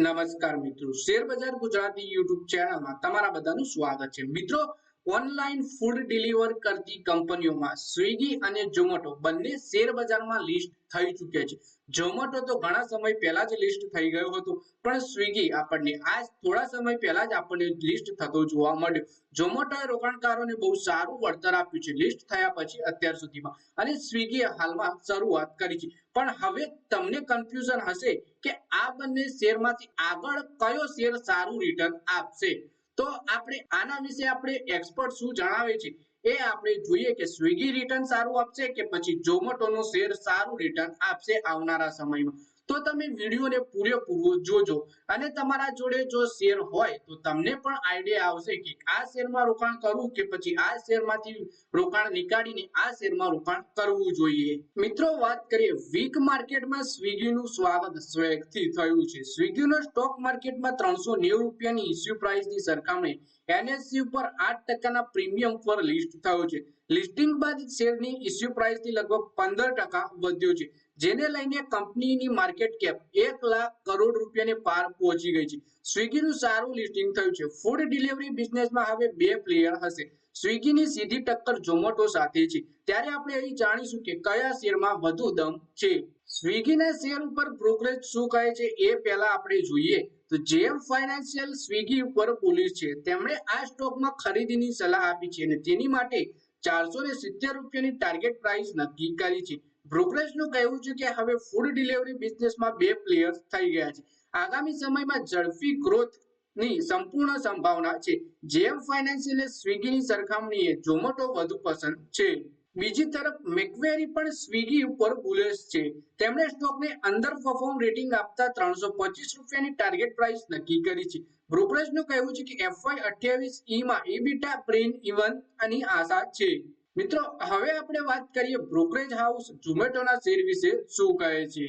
નમસ્કાર મિત્રો. શેર બજાર ગુજરાતી યુટ્યુબ ચેનલમાં તમારા બધાનું સ્વાગત છે. મિત્રો ઓનલાઈન ફૂડ ડિલિવર કરતી કંપનીઓમાં સ્વિગી અને ઝોમેટો બંને શેર બજારમાં લિસ્ટ થઈ ચૂક્યા છે. ઝોમેટો તો ઘણા સમય પહેલા જ લિસ્ટ થઈ ગયું હતું, પણ સ્વિગી આપણને આજ થોડા સમય પહેલા જ આપણને લિસ્ટ થતો જોવા મળ્યો. ઝોમેટોએ રોકાણકારોને બહુ સારું વળતર આપ્યું છે. લિસ્ટ થયા પછી અત્યાર સુધીમાં અને સ્વિગીએ હાલમાં શરૂઆત કરી છે. પણ હવે તમને કન્ફ્યુઝન હશે કે આ બંને શેરમાંથી આગળ કયો શેર સારું રિટર્ન આપશે. તો આપણે આના વિશે આપણે એક્સપર્ટ શું જણાવે છે એ આપણે જોઈએ કે સ્વિગી રિટર્ન સારું આપશે કે પછી ઝોમેટો નો શેર સારું રિટર્ન આપશે આવનારા સમયમાં. તો તમે વિડીયોને પૂરેપૂરો જોજો અને તમારા જોડે જો શેર હોય તો તમને પણ આઈડિયા આવશે કે આ શેરમાં રોકાણ કરવું કે પછી આ શેરમાંથી રોકાણ નીકાળીને આ શેરમાં રોકાણ કરવું જોઈએ. મિત્રો, વાત કરીએ વીક માર્કેટમાં સ્વિગીનું સ્વાગત સ્વેગથી થયું છે. સ્વિગીનો સ્ટોક માર્કેટમાં ત્રણસો નેવું રૂપિયાની ઇસ્યુ પ્રાઇસની સરખામણી એનએસસી ઉપર આઠ ટકાના પ્રીમિયમ પર લિસ્ટ થયો છે. લિસ્ટિંગ બાદ શેરની ઇસ્યુ પ્રાઇસથી લગભગ પંદર ટકા વધ્યો છે. જેને લઈને કંપનીની માર્કેટ કેપ એક લાખ કરોડ રૂપિયાને પાર પહોંચી ગઈ છે. સ્વિગીનું સારું લિસ્ટિંગ થયું છે. ફૂડ ડિલિવરી બિઝનેસમાં હવે બે પ્લેયર હશે. સ્વિગીની સીધી ટક્કર ઝોમેટો સાથે છે. ત્યારે આપણે અહીં જાણીશું કે કયા શેરમાં વધુ દમ છે. સ્વિગીના શેર ઉપર બ્રોકરેજ શું કહે છે એ પહેલા આપણે જોઈએ. તો જેમ ફાઇનાન્શિયલ સ્વિગી ઉપર પોલીસ છે, તેમણે આ સ્ટોકમાં ખરીદીની સલાહ આપી છે અને તેની માટે ચારસો ને સિત્તેર રૂપિયાની ટાર્ગેટ પ્રાઇસ નક્કી કરી છે. બ્રોકરેજનું કહેવું છે કે હવે ફૂડ ડિલિવરી બિઝનેસમાં બે પ્લેયર્સ થઈ ગયા છે. આગામી સમયમાં ઝડપી ગ્રોથની સંપૂર્ણ સંભાવના છે. જેમ ફાઇનાન્શિયલે સ્વિગીની સરખામણીએ ઝોમેટો વધુ પસંદ છે. બીજી તરફ, મેકવેરી પણ સ્વિગી ઉપર બુલેશ છે. તેમણે સ્ટોકને અંડર પરફોર્મ રેટિંગ આપતા ત્રણસો પચીસ રૂપિયાની ટાર્ગેટ પ્રાઇસ નક્કી કરી છે. બ્રોકરેજનું કહેવું છે કે એફવાય અઠ્યાવીસ ઈ માં ઇબીટા બ્રેન ઇવન અને આશા છે. મિત્રો, હવે આપણે વાત કરીએ બ્રોકરેજ હાઉસ ઝોમેટોના શેર વિશે શું કહે છે?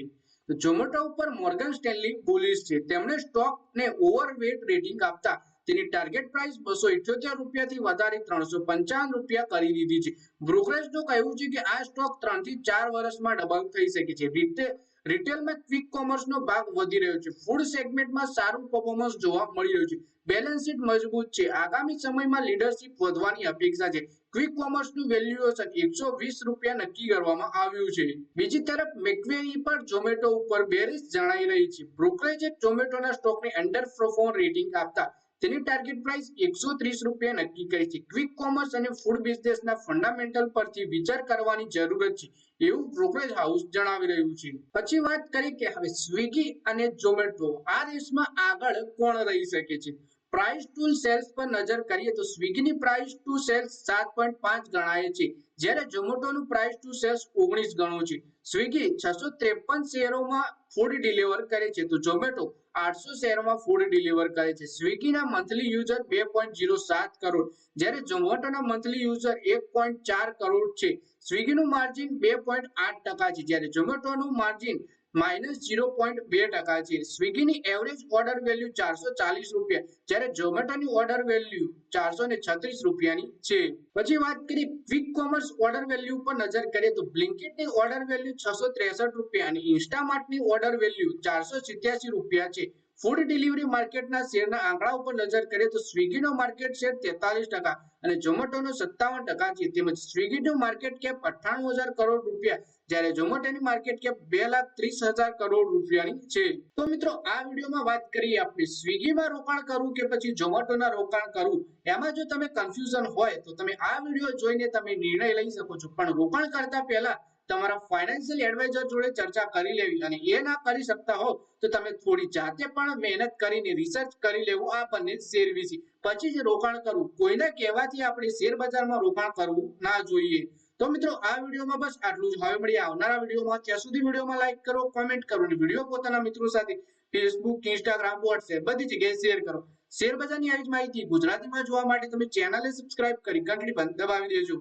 ઝોમેટો ઉપર મોર્ગન સ્ટેનલી બુલિશ છે. તેમણે સ્ટોકને ઓવરવેટ રેટિંગ આપતા તેની ટાર્ગેટ પ્રાઇસ બસો ઇઠ્યોતેર રૂપિયાથી વધારી ત્રણસો પંચાવન રૂપિયા કરી દીધી છે. બ્રોકરેજનું કહેવું છે કે આ સ્ટોક ત્રણથી ચાર વર્ષમાં ડબલ થઈ શકે છે. રિટેલ રિટેલમાં ક્વિક કોમર્સનો ભાગ વધી રહ્યો છે. ફૂડ સેગમેન્ટમાં સારું પરફોર્મન્સ જોવા મળી રહ્યું છે. બેલેન્સ શીટ મજબૂત છે. આગામી સમયમાં લીડરશિપ વધવાની અપેક્ષા છે. ક્વિક કોમર્સનું વેલ્યુએશન એકસો વીસ રૂપિયા નક્કી કરવામાં આવ્યું છે. બીજી તરફ મેકવેરી પર ઝોમેટો ઉપર બેરિસ જણાઈ રહી છે. બ્રોકરેજે ઝોમેટોના સ્ટોકને અંડર પરફોર્મ રેટિંગ આપતા તેની ટાર્ગેટ પ્રાઇસ એકસો ત્રીસ રૂપિયા નક્કી કરી છે. ક્વિક કોમર્સ અને ફૂડ બિઝનેસના ફંડામેન્ટલ પરથી વિચાર કરવાની જરૂરત છે. એવું બ્રોકરેજ હાઉસ જણાવી રહ્યું છે. પછી વાત કરી કે હવે સ્વિગી અને ઝોમેટો આ રેસમાં આગળ કોણ રહી શકે છે? પ્રાઇસ ટુ સેલ્સ પર નજર કરીએ તો સ્વિગીની પ્રાઇસ ટુ સેલ્સ સાત પોઈન્ટ પાંચ ગણાય છે. જ્યારે ઝોમેટોનું પ્રાઇસ ટુ સેલ્સ ઓગણીસ ગણું છે. સ્વિગી છસો ત્રેપન શેરોમાં ફૂડ ડિલિવર કરે છે. તો ઝોમેટો આઠસો શેરોમાં ફૂડ ડિલિવર કરે છે. સ્વિગીના મંથલી યુઝર બે પોઈન્ટ ઝીરો સાત કરોડ. જ્યારે ઝોમેટોના મંથલી યુઝર એક પોઈન્ટ ચાર કરોડ છે. સ્વિગીનું માર્જિન બે પોઈન્ટ આઠ ટકા છે. જ્યારે ઝોમેટોનું માર્જિન માઇનસ ઝીરો પોઈન્ટ બે ટકા છે. સ્વિગીની એવરેજ ઓર્ડર વેલ્યુ ચારસો ચાલીસ રૂપિયા. જ્યારે ઝોમેટોની ઓર્ડર વેલ્યુ ચારસો ને છત્રીસ રૂપિયાની છે. પછી વાત કરીએ ક્વિક કોમર્સ ઓર્ડર વેલ્યુ પર નજર કરીએ તો બ્લિન્કિટની ઓર્ડર વેલ્યુ છસો ત્રેસઠ રૂપિયા અને ઇન્સ્ટામાર્ટની ઓર્ડર વેલ્યુ ચારસો સિત્યાસી રૂપિયા છે. ફૂડ ડિલિવરી માર્કેટના શેરના આંકડા ઉપર નજર કરીએ તો સ્વિગીનો માર્કેટ શેર તેતાલીસ ટકા અને ઝોમેટોનો સત્તાવન ટકા છે. તેમજ સ્વિગીનું માર્કેટ કેપ અઠ્ઠાણું હજાર કરોડ રૂપિયા જ્યારે ઝોમેટોની માર્કેટ કેપ બે લાખ ત્રીસ હજાર કરોડ રૂપિયાની છે. તો મિત્રો, આ વિડીયોમાં વાત કરીએ આપણે સ્વિગીમાં રોકાણ કરવું કે પછી ઝોમેટોના રોકાણ કરવું? એમાં જો તમે કન્ફ્યુઝન હોય તો તમે આ વીડિયો જોઈને તમે નિર્ણય લઈ શકો છો. પણ રોકાણ કરતા પહેલા તમારા ફાઇનાન્શિયલ એડવાઇઝર જોડે ચર્ચા કરી લેવી અને એ ના કરી શકતા હો તો તમે થોડી જાતે પણ મહેનત કરીને રિસર્ચ કરી લેવું, આ બંને શેર વિશે પછી જ રોકાણ કરવું. કોઈના કહેવાથી આપણે શેર બજારમાં રોકાણ કરવું ના જોઈએ. તો મિત્રો, આ વિડીયોમાં બસ આટલું જ. હવે મળીએ આવનારા વિડીયોમાં. ત્યાં સુધી વિડીયોમાં લાઈક કરો કોમેન્ટ કરો અને વીડિયો પોતાના મિત્રો સાથે ફેસબુક ઇન્સ્ટાગ્રામ વોટ્સએપ બધી જગ્યાએ શેર કરો. શેર બજારની આવી જ માહિતી ગુજરાતીમાં જોવા માટે તમે ચેનલને સબસ્ક્રાઇબ કરી ઘંટડી બંધ દબાવી દેજો.